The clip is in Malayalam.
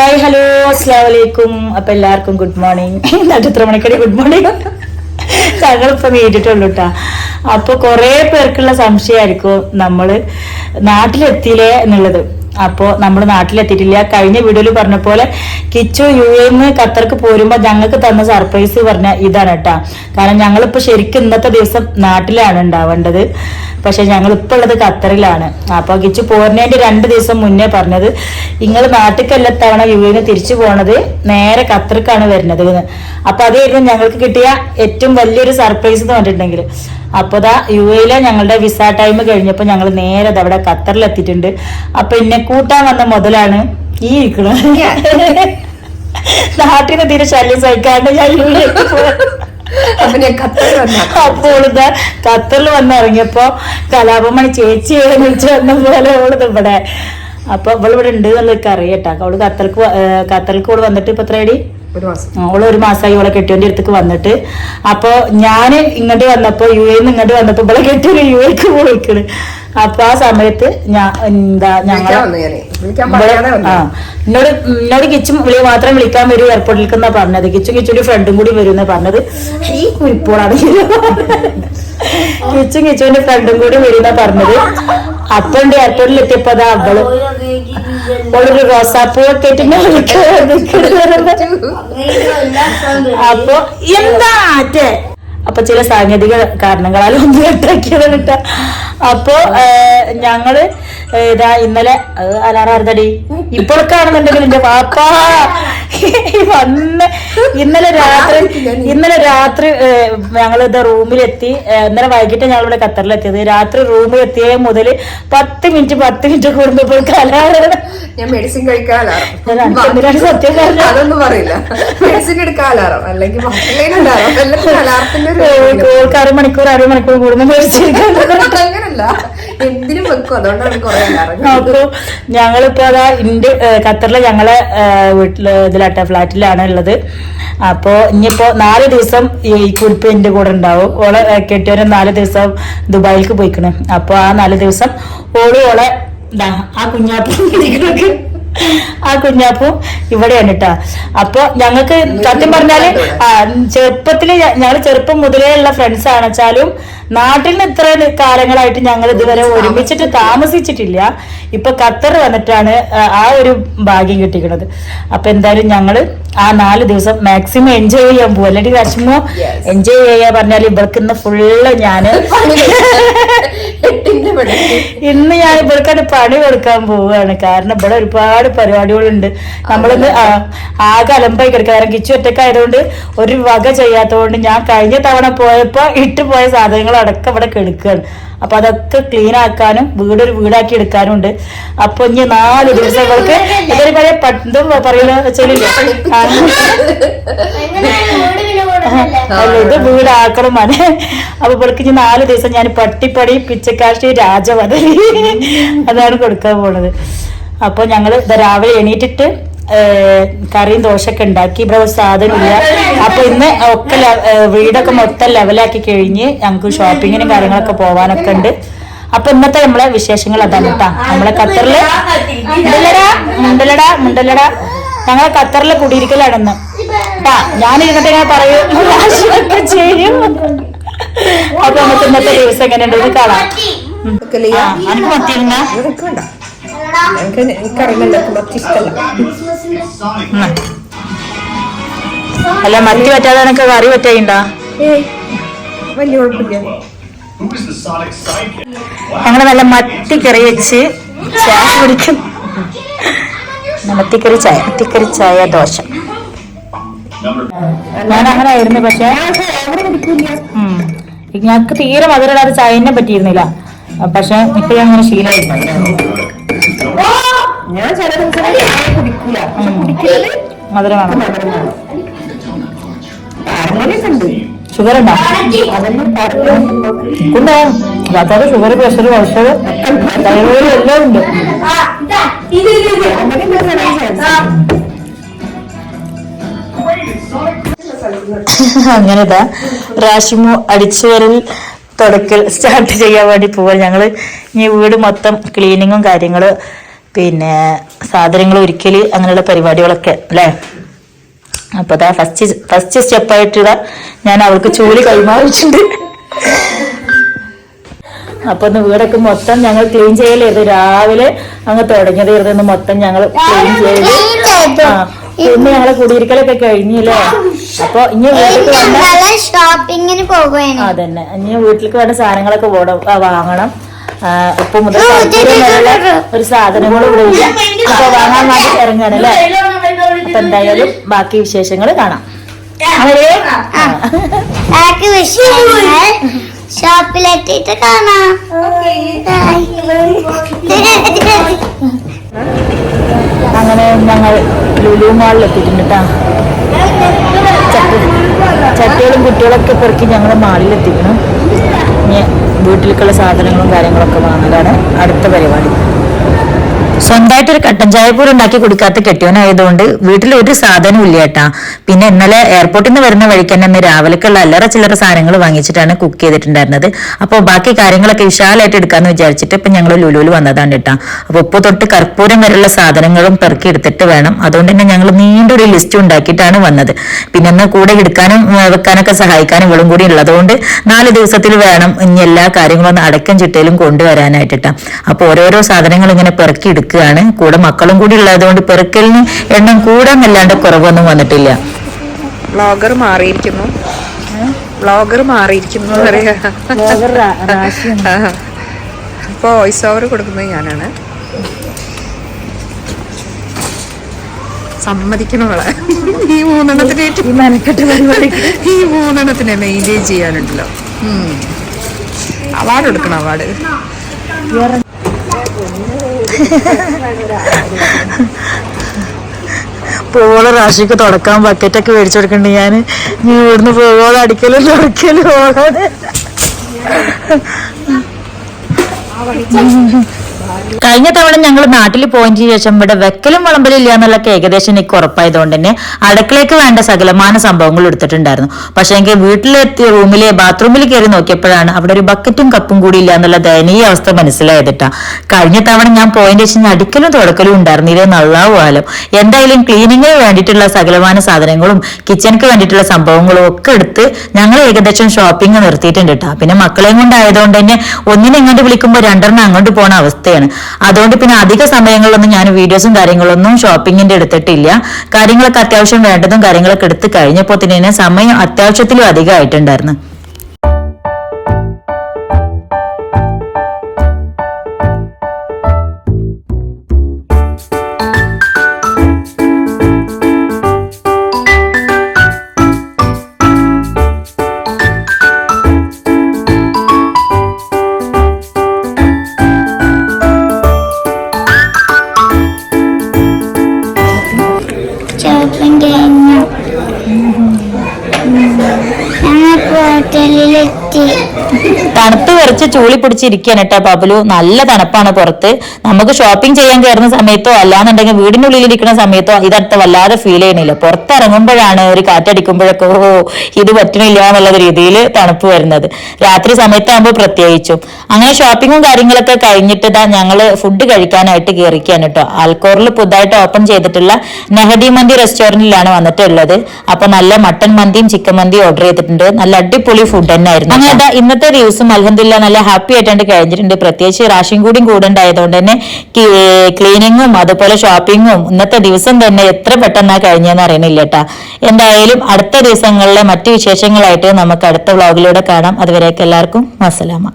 ഹായ് ഹലോ അസ്സാം വലൈക്കും അപ്പൊ എല്ലാവർക്കും ഗുഡ് മോർണിംഗ് നക്ഷത്ര മണിക്കടി ഗുഡ് മോർണിംഗ് ഞങ്ങളിപ്പോ നേരിട്ടുള്ളൂ കേട്ടാ അപ്പൊ കുറെ പേർക്കുള്ള സംശയമായിരിക്കും നമ്മൾ നാട്ടിലെത്തിയില്ലേ എന്നുള്ളത്. അപ്പോ നമ്മൾ നാട്ടിലെത്തിയിട്ടില്ല. കഴിഞ്ഞ വീഡിയോയിൽ പറഞ്ഞ പോലെ കിച്ചു യു എന്ന് ഖത്തർക്ക് പോരുമ്പോ ഞങ്ങൾക്ക് തന്ന സർപ്രൈസ് പറഞ്ഞ ഇതാണ് കേട്ടാ കാരണം ഞങ്ങളിപ്പോ ശരിക്കും ഇന്നത്തെ ദിവസം നാട്ടിലാണ് ഉണ്ടാവേണ്ടത്. പക്ഷെ ഞങ്ങൾ ഇപ്പൊ ഉള്ളത് ഖത്തറിലാണ്. അപ്പൊ കിച്ചു പോരുന്നതിന്റെ രണ്ട് ദിവസം മുന്നേ പറഞ്ഞത് നിങ്ങൾ നാട്ടിലേക്കല്ല തവണ യു എന്ന് തിരിച്ചു പോണത് നേരെ ഖത്തർക്കാണ് വരുന്നത് അപ്പോൾ അപ്പൊ അതായിരുന്നു ഞങ്ങൾക്ക് കിട്ടിയ ഏറ്റവും വലിയൊരു സർപ്രൈസ് എന്ന് പറഞ്ഞിട്ടുണ്ടെങ്കിൽ. അപ്പൊ ദാ യു എയിലെ ഞങ്ങളുടെ വിസ ടൈം കഴിഞ്ഞപ്പോൾ ഞങ്ങൾ നേരെ അവിടെ ഖത്തറിൽ എത്തിയിട്ടുണ്ട് അപ്പൊ എന്നെ കൂട്ടാൻ വന്ന മുതലാണ് ഈ ഇരിക്കണത്. നാട്ടിൽ നിന്ന് തീരെ ശല്യം സഹിക്കാണ്ട് ഞാൻ യു എയിലേക്ക് അപ്പോൾ ഇതാ ഖത്തറിൽ വന്നിറങ്ങിയപ്പോ കലാപമണി ചേച്ചി വിളിച്ചു വന്ന പോലെ ഓളത് ഇവിടെ. അപ്പൊ ഇവളിവിടെ ഇവിടെ ഉണ്ട് എന്നുള്ളതൊക്കെ അറിയട്ടോ അവൾ ഖത്തർക്ക് ഖത്തർക്ക് ഇവിടെ വന്നിട്ട് ഇപ്പൊ എത്രയടി മാസം. ഒരു മാസമായി ഇവളെ കെട്ടിയോന്റെ അടുത്തേക്ക് വന്നിട്ട്. അപ്പൊ ഞാൻ ഇങ്ങോട്ട് വന്നപ്പോ യു എന്ന് ഇങ്ങോട്ട് വന്നപ്പോ ഇവളെ കെട്ടിയൊരു യു എക്ക് പോയിക്കണ്. അപ്പൊ ആ സമയത്ത് ഞാൻ എന്താ ഞങ്ങൾ എന്നോട് എന്നോട് കിച്ചും വിളി മാത്രം വിളിക്കാൻ വരൂ എയർപോർട്ടിലേക്ക് എന്നാ പറഞ്ഞത്. കിച്ചും കിച്ചും ഫ്രണ്ടും കൂടി വരും എന്നാ പറഞ്ഞത്. ഈ കുരിപ്പോളാണ്. കിച്ചും കിച്ചുവിന്റെ ഫ്രണ്ടും കൂടി വരും എന്നാ പറഞ്ഞത്. അപ്പൊ ഉണ്ട് എയർപോർട്ടിൽ എത്തിയപ്പോ അതാ അവൾ. ഓളൊരു റോസാപ്പൂ ഒക്കെ. അപ്പൊ എന്താ അപ്പൊ ചില സാങ്കേതിക കാരണങ്ങളാൽ ഒന്ന് കട്ടാക്കിയത് കേട്ടോ. അപ്പൊ ഞങ്ങൾ ഇതാ ഇന്നലെ അലാറാർന്നടി ഇപ്പോഴൊക്കെ ആണെന്നുണ്ടെങ്കിൽ എന്റെ പാപ്പാ വന്ന് ഇന്നലെ രാത്രി ഇന്നലെ രാത്രി ഞങ്ങൾ ഞങ്ങൾ ഇത് റൂമിലെത്തി ഇന്നലെ വൈകിട്ട് ഞങ്ങൾ ഇവിടെ ഖത്തറിലെത്തിയത്. രാത്രി റൂമിൽ എത്തിയ മുതൽ പത്ത് മിനിറ്റ് പത്ത് മിനിറ്റ് കൂടുമ്പോൾ കലാറാണ് ഞാൻ മെഡിസിൻ സത്യം അതൊന്നും പറയില്ല. മെഡിസിൻ എടുക്കാലാറും അല്ലെങ്കിൽ അരമണിക്കൂർ കൂടുന്ന മേടിച്ചിരിക്കുന്നത് അങ്ങനല്ല. എന്തിനും വെക്കും. അതുകൊണ്ടാണ് കുറെ അലാറം അപ്പൊ ഞങ്ങളിപ്പോ അതാ ഇന്റെ ഖത്തറിലെ ഞങ്ങളെ വീട്ടിൽ വീട്ടിൽ ഇതിലാട്ട ഫ്ലാറ്റിലാണ് ഉള്ളത്. അപ്പോ ഇനിയിപ്പോ നാല് ദിവസം ഈ കുരിപ്പ് എന്റെ കൂടെ ഉണ്ടാവും. ഓളെ കെട്ടിയവരും നാല് ദിവസം ദുബായിലേക്ക് പോയിക്കണ്. അപ്പൊ ആ നാല് ദിവസം ഓൾ ഓളെ ആ കുഞ്ഞാപ്പൂ ആ കുഞ്ഞാപ്പും ഇവിടെയാണ് കേട്ടോ അപ്പൊ ഞങ്ങൾക്ക് സത്യം പറഞ്ഞാൽ ചെറുപ്പത്തിൽ ഞങ്ങൾ ചെറുപ്പം മുതലേ ഉള്ള ഫ്രണ്ട്സ് ആണെച്ചാലും നാട്ടിൽ നിന്ന് ഇത്ര കാലങ്ങളായിട്ട് ഞങ്ങൾ ഇതുവരെ ഒരുമിച്ചിട്ട് താമസിച്ചിട്ടില്ല. ഇപ്പൊ ഖത്തർ വന്നിട്ടാണ് ആ- ഒരു ഭാഗ്യം കിട്ടിക്കുന്നത് അപ്പൊ എന്തായാലും ഞങ്ങൾ ആ നാല് ദിവസം മാക്സിമം എൻജോയ് ചെയ്യാൻ പോകും അല്ലെങ്കിൽ വിഷമോ എൻജോയ് ചെയ്യാ പറഞ്ഞാൽ ഇവർക്ക് ഇന്ന് ഫുള്ള് ഞാൻ ഇന്ന് ഞാൻ ഇവർക്കാണ് പണി കൊടുക്കാൻ പോവുകയാണ്. കാരണം ഇവിടെ ഒരുപാട് പരിപാടികളുണ്ട്. നമ്മളിന്ന് ആകെ അലമ്പായി കിടക്കുക. കാരണം കിച്ചു ഒറ്റക്കായതുകൊണ്ട് ഒരു വക ചെയ്യാത്തതുകൊണ്ട് ഞാൻ കഴിഞ്ഞ തവണ പോയപ്പോ ഇട്ട് പോയ സാധനങ്ങളടക്കം ഇവിടെ കെടുക്കുകയാണ്. അപ്പൊ അതൊക്കെ ക്ലീൻ ആക്കാനും വീടൊരു വീടാക്കി എടുക്കാനും ഉണ്ട് അപ്പൊ ഇനി നാല് ദിവസങ്ങൾക്ക് ഇതൊരു പഴയ പണ്ടും പറയുന്ന വെച്ചാലില്ല അല്ല ഇത് വീടാക്കണം മനെ. അപ്പൊ ഇവൾക്ക് ഇനി നാല് ദിവസം ഞാൻ പട്ടിപ്പടി പിച്ചക്കാശി രാജവധ അതാണ് കൊടുക്കാൻ പോണത്. അപ്പൊ ഞങ്ങൾ രാവിലെ എണീറ്റിട്ട് കറിയും ദോശയൊക്കെ ഉണ്ടാക്കി. ഇവിടെ ഒരു സാധനമില്ല. അപ്പൊ ഇന്ന് ഒക്കെ വീടൊക്കെ മൊത്തം ലെവലാക്കി കഴിഞ്ഞ് ഞങ്ങൾക്ക് ഷോപ്പിങ്ങിനും കാര്യങ്ങളൊക്കെ പോവാനൊക്കെ ഉണ്ട്. അപ്പൊ ഇന്നത്തെ നമ്മളെ വിശേഷങ്ങൾ അതാണ് കേട്ടാ നമ്മളെ ഖത്തറിൽ മുണ്ടല്ലടാ മുണ്ടല്ലടാ മുണ്ടല്ലടാ. ഞങ്ങളെ ഖത്തറിലെ കുടിയിരിക്കലാണെന്ന്. ട്ടാ ഞാനിരുന്നിട്ട് ഞാൻ പറയും. അപ്പൊ നമുക്ക് ഇന്നത്തെ ദിവസം എങ്ങനെയുണ്ടെന്ന് കാണാം. അല്ല മത്തി പറ്റാതെ എനിക്ക് കറി പറ്റായിണ്ടാ? വലിയ കുഴപ്പമില്ല? ഞങ്ങൾ നല്ല മത്തിക്കറി കറി വെച്ച് ചായ കുടിക്കും. മത്തിക്കറി ചായ മത്തിക്കറി ചായ ദോശ. ഞാൻ അങ്ങനെ ആയിരുന്നു പക്ഷെ തീരെ മധുരമില്ലാതെ ചായനെ പറ്റിയിരുന്നില്ല. പക്ഷെ ഇപ്പൊ ഞാൻ അങ്ങനെ ശീലമായി ഞാൻ ചില ദിവസങ്ങൾ ചായ കുടിക്കൂല. പക്ഷെ കുടിക്കുന്നത് മധുരമാണ്. അങ്ങനെയൊക്കെ ഉണ്ട് ഷുഗർ ഉണ്ടോ അതൊന്നും പറഞ്ഞു ഉണ്ട് അതായത് ഷുഗർ പ്രഷർ പ്രഷർ തൈറോയിഡ് എല്ലാം ഉണ്ട്. അങ്ങനെതാ. റാഷിമോ അടിച്ചു വരൽ തുടക്കൽ സ്റ്റാർട്ട് ചെയ്യാൻ വേണ്ടി പോവാൻ ഞങ്ങൾ ഇനി വീട് മൊത്തം ക്ലീനിങ്ങും കാര്യങ്ങൾ പിന്നെ സാധനങ്ങൾ ഒരിക്കൽ അങ്ങനെയുള്ള പരിപാടികളൊക്കെ അല്ലേ? അപ്പൊ അതാ ഫസ്റ്റ് ഫസ്റ്റ് സ്റ്റെപ്പായിട്ടുള്ള ഞാൻ അവൾക്ക് ചൂൽ കൈമാറിയിട്ടുണ്ട്. അപ്പൊ ഒന്ന് വീടൊക്കെ മൊത്തം ഞങ്ങൾ ക്ലീൻ ചെയ്യലായിരുന്നു. രാവിലെ അങ്ങ് തുടങ്ങിയതായിരുന്നു മൊത്തം ഞങ്ങൾ ക്ലീൻ ചെയ്ത് ആ. പിന്നെ ഞങ്ങളെ കുടിയിരിക്കലൊക്കെ കഴിഞ്ഞില്ലേ? അപ്പൊ ഇനി വീട്ടിലേക്ക് വേണ്ട ഇന്നലെ ഷോപ്പിങ്ങിന് പോകുകയാണ് അതന്നെ. ഇനി വീട്ടിലേക്ക് വേണ്ട സാധനങ്ങളൊക്കെ പോട വാങ്ങണം. ഉപ്പ് മുതൽ ഒരു സാധനങ്ങൾ ഇവിടെ ഇല്ല അപ്പൊ വാങ്ങാൻ വേണ്ടി ഇറങ്ങാണ് അല്ലേ? അപ്പൊ എന്തായാലും ബാക്കി വിശേഷങ്ങൾ കാണാം. ബാക്കി ഷോപ്പിലെത്തിയിട്ട് കാണാം അങ്ങനെ ഞങ്ങൾ ലുലു മാളിൽ എത്തിയിട്ടുണ്ട് ചട്ടികളും കുട്ടികളൊക്കെ പെറുക്കി ഞങ്ങൾ മാളിൽ എത്തിക്കണം ഇനി വീട്ടിലേക്കുള്ള സാധനങ്ങളും കാര്യങ്ങളൊക്കെ വാങ്ങലാണ്. അടുത്ത പരിപാടി. സ്വന്തമായിട്ട് ഒരു കട്ടൻ പോലും ഉണ്ടാക്കി കുടിക്കാത്ത കെട്ടിയവനായതുകൊണ്ട് വീട്ടിൽ ഒരു സാധനവും ഇല്ല ഏട്ടാ. പിന്നെ ഇന്നലെ എയർപോർട്ടിൽ നിന്ന് വരുന്ന വഴിക്ക് തന്നെ ഇന്ന് രാവിലേക്കുള്ള അല്ലറ ചില്ലറ സാധനങ്ങൾ വാങ്ങിച്ചിട്ടാണ് കുക്ക് ചെയ്തിട്ടുണ്ടായിരുന്നത്. അപ്പോൾ ബാക്കി കാര്യങ്ങളൊക്കെ വിശാലമായിട്ട് എടുക്കാന്ന് വിചാരിച്ചിട്ട് ഇപ്പൊ ഞങ്ങൾ ലുലുവിൽ വന്നതാണ് കേട്ടാ അപ്പൊ ഉപ്പ് തൊട്ട് കർപ്പൂരം വരെയുള്ള സാധനങ്ങളും പെറുക്കി എടുത്തിട്ട് വേണം. അതുകൊണ്ട് തന്നെ ഞങ്ങൾ നീണ്ടൊരു ലിസ്റ്റ് ഉണ്ടാക്കിയിട്ടാണ് വന്നത്. പിന്നെ ഒന്ന് കൂടെ എടുക്കാനും വെക്കാനൊക്കെ സഹായിക്കാനും ഇവളും കൂടി ഉള്ളതുകൊണ്ട് നാല് ദിവസത്തിൽ വേണം ഇനി എല്ലാ കാര്യങ്ങളും ഒന്ന് അടക്കം ചിട്ടയിലും കൊണ്ടുവരാനായിട്ടാ അപ്പൊ ഓരോരോ സാധനങ്ങൾ ഇങ്ങനെ പെറുക്കി എടുക്കുകയാണ് കൂടെ മക്കളും കൂടി ഉള്ളതുകൊണ്ട് പെറുക്കലിന് എണ്ണം കൂടാന്നല്ലാണ്ട് കുറവൊന്നും വന്നിട്ടില്ല. ബ്ലോഗർ മാറിയിരിക്കുന്നു. ബ്ലോഗർ മാറിയിരിക്കുന്നു പറയാ. ഇപ്പൊ വോയിസ് ഓവർ കൊടുക്കുന്നത് ഞാനാണ്. സമ്മതിക്കണോളെ ഈ മൂന്നെണ്ണത്തിനെ ഈ മൂന്നെണ്ണത്തിനെ മെയിന്റെയിൻ ചെയ്യാനുണ്ടല്ലോ. അവാർഡ് കൊടുക്കണം അവാർഡ് പോളെ റാഷിക്ക് തുടക്കാൻ ബക്കറ്റൊക്കെ മേടിച്ചു കൊടുക്കണ്ട് ഞാൻ നീ ഇവിടുന്ന് പോകോളെ അടിക്കലും തുടക്കലും ഓടാതെ കഴിഞ്ഞ തവണ ഞങ്ങൾ നാട്ടിൽ പോയതിന് ശേഷം ഇവിടെ വെക്കലും വളമ്പലും ഇല്ല എന്നുള്ളൊക്കെ ഏകദേശം എനിക്ക് ഉറപ്പായതുകൊണ്ട് തന്നെ അടുക്കളയ്ക്ക് വേണ്ട സകലമാന സംഭവങ്ങൾ എടുത്തിട്ടുണ്ടായിരുന്നു. പക്ഷെ എനിക്ക് വീട്ടിലെത്തിയ റൂമിലെ ബാത്റൂമിൽ കയറി നോക്കിയപ്പോഴാണ് അവിടെ ഒരു ബക്കറ്റും കപ്പും കൂടി ഇല്ല എന്നുള്ള ദയനീയ അവസ്ഥ മനസ്സിലായതിട്ടാ കഴിഞ്ഞ തവണ ഞാൻ പോയതിന് ശേഷം അടിക്കലും തുടക്കലും ഉണ്ടായിരുന്നില്ലേ നല്ലാവുമല്ലോ എന്തായാലും ക്ലീനിങ്ങിന് വേണ്ടിയിട്ടുള്ള സകലമാന സാധനങ്ങളും കിച്ചണിക്ക് വേണ്ടിയിട്ടുള്ള സംഭവങ്ങളും ഒക്കെ എടുത്ത് ഞങ്ങൾ ഏകദേശം ഷോപ്പിംഗ് നിർത്തിയിട്ടുണ്ട് കേട്ടോ പിന്നെ മക്കളെയും കൊണ്ടായതുകൊണ്ട് തന്നെ ഒന്നിനെ ഇങ്ങോട്ട് വിളിക്കുമ്പോൾ രണ്ടെണ്ണം അങ്ങോട്ട് പോണ അവസ്ഥയാണ്. അതുകൊണ്ട് പിന്നെ അധിക സമയങ്ങളിലൊന്നും ഞാൻ വീഡിയോസും കാര്യങ്ങളൊന്നും ഷോപ്പിങ്ങിന്റെ എടുത്തിട്ടില്ല കാര്യങ്ങളൊക്കെ അത്യാവശ്യം വേണ്ടതും കാര്യങ്ങളൊക്കെ എടുത്തു കഴിഞ്ഞപ്പോൾ തന്നെ സമയം അത്യാവശ്യത്തിലും അധികമായിട്ടുണ്ടായിരുന്നു. Hello. തണുത്ത് വിറച്ച് ചൂളി പിടിച്ചിരിക്കുകയാണ് കേട്ടോ പബലു നല്ല തണുപ്പാണ് പുറത്ത്. നമുക്ക് ഷോപ്പിംഗ് ചെയ്യാൻ കയറുന്ന സമയത്തോ അല്ലാന്നുണ്ടെങ്കിൽ വീടിനുള്ളിൽ ഇരിക്കുന്ന സമയത്തോ ഇതടുത്ത് വല്ലാതെ ഫീൽ ചെയ്യണില്ല. പുറത്തിറങ്ങുമ്പോഴാണ് ഒരു കാറ്റടിക്കുമ്പോഴൊക്കെ ഓ ഇത് പറ്റണില്ല എന്നുള്ള രീതിയിൽ തണുപ്പ് വരുന്നത്. രാത്രി സമയത്താകുമ്പോൾ പ്രത്യേകിച്ചും. അങ്ങനെ ഷോപ്പിങ്ങും കാര്യങ്ങളൊക്കെ കഴിഞ്ഞിട്ട് ഇതാ ഞങ്ങൾ ഫുഡ് കഴിക്കാനായിട്ട് കയറിക്കാണ് കേട്ടോ. ആൽക്കോറിൽ പുതുതായിട്ട് ഓപ്പൺ ചെയ്തിട്ടുള്ള നെഹദി മന്തി റെസ്റ്റോറന്റിലാണ് വന്നിട്ടുള്ളത്. അപ്പൊ നല്ല മട്ടൻ മന്തിയും ചിക്കൻ മന്തിയും ഓർഡർ ചെയ്തിട്ടുണ്ട്. നല്ല അടിപൊളി ഫുഡ് തന്നെ. ആയിരുന്നു അങ്ങനെ ഇന്നത്തെ ദിവസം അലഹദില്ല നല്ല ഹാപ്പി ആയിട്ടാണ് കഴിഞ്ഞിട്ടുണ്ട്. പ്രത്യേകിച്ച് റാഷൻ കൂടിയും കൂടെ ഉണ്ടായതുകൊണ്ട് തന്നെ ക്ലീനിങ്ങും അതുപോലെ ഷോപ്പിങ്ങും ഇന്നത്തെ ദിവസം തന്നെ എത്ര പെട്ടെന്നാ കഴിഞ്ഞതെന്ന് അറിയണില്ല കേട്ടാ എന്തായാലും അടുത്ത ദിവസങ്ങളിലെ മറ്റു വിശേഷങ്ങളായിട്ട് നമുക്ക് അടുത്ത വ്ളോഗിലൂടെ കാണാം. അതുവരേക്ക് എല്ലാവർക്കും അസ്സലാമ